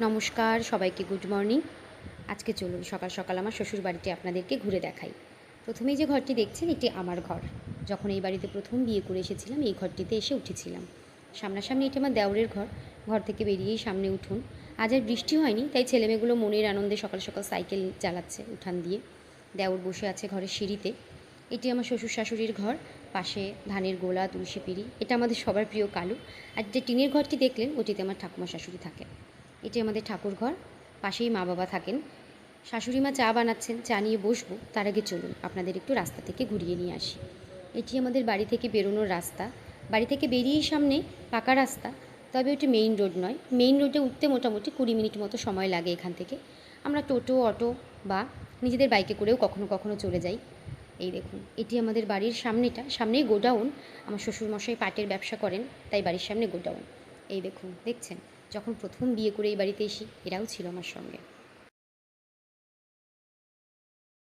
নমস্কার, সবাইকে good morning. আজকে চলুন সকাল সকাল আমার শ্বশুর বাড়িটি আপনাদেরকে ঘুরে দেখাই। প্রথমেই যে ঘরটি দেখছেন, এটি আমার ঘর। যখন এই বাড়িতে প্রথম বিয়ে করে এসেছিলাম, এই ঘরটিতে এসে উঠেছিলাম। সামনাসামনি এটি আমার দেওরের ঘর। ঘর থেকে বেরিয়েই সামনে উঠুন। আজ আর বৃষ্টি হয়নি, তাই ছেলেমেয়েগুলো মনের আনন্দে সকাল সকাল সাইকেল চালাচ্ছে উঠান দিয়ে। দেওর বসে আছে ঘরের সিঁড়িতে। এটি আমার শ্বশুর শাশুড়ির ঘর। পাশে ধানের গোলা, তুলসী পিড়ি। এটা আমাদের সবার প্রিয় কালু। আর যে টিনের ঘরটি দেখলেন, ওটিতে আমার ঠাকুমা শাশুড়ি থাকে এটি আমাদের ঠাকুর ঘর পাশেই মা বাবা থাকেন। শাশুড়ি মা চা বানাচ্ছেন, চা নিয়ে বসবো। তার আগে চলুন, আপনাদের একটু রাস্তা থেকে ঘুরিয়ে নিয়ে আসি। এটি আমাদের বাড়ি থেকে বেরোনোর রাস্তা। বাড়ি থেকে বেরিয়েই সামনে পাকা রাস্তা, তবে ওটি মেইন রোড নয়। মেইন রোডে উঠতে মোটামুটি কুড়ি মিনিট মতো সময় লাগে এখান থেকে। আমরা টোটো, অটো বা নিজেদের বাইকে করেও কখনো কখনো চলে যাই। এই দেখুন, এটি আমাদের বাড়ির সামনেটা। সামনেই গোডাউন। আমার শ্বশুরমশাই পাটের ব্যবসা করেন, তাই বাড়ির সামনে গোডাউন। এই দেখুন, দেখছেন? যখন প্রথম বিয়ে করে এই বাড়িতে এসি এরাও ছিল আমার সঙ্গে।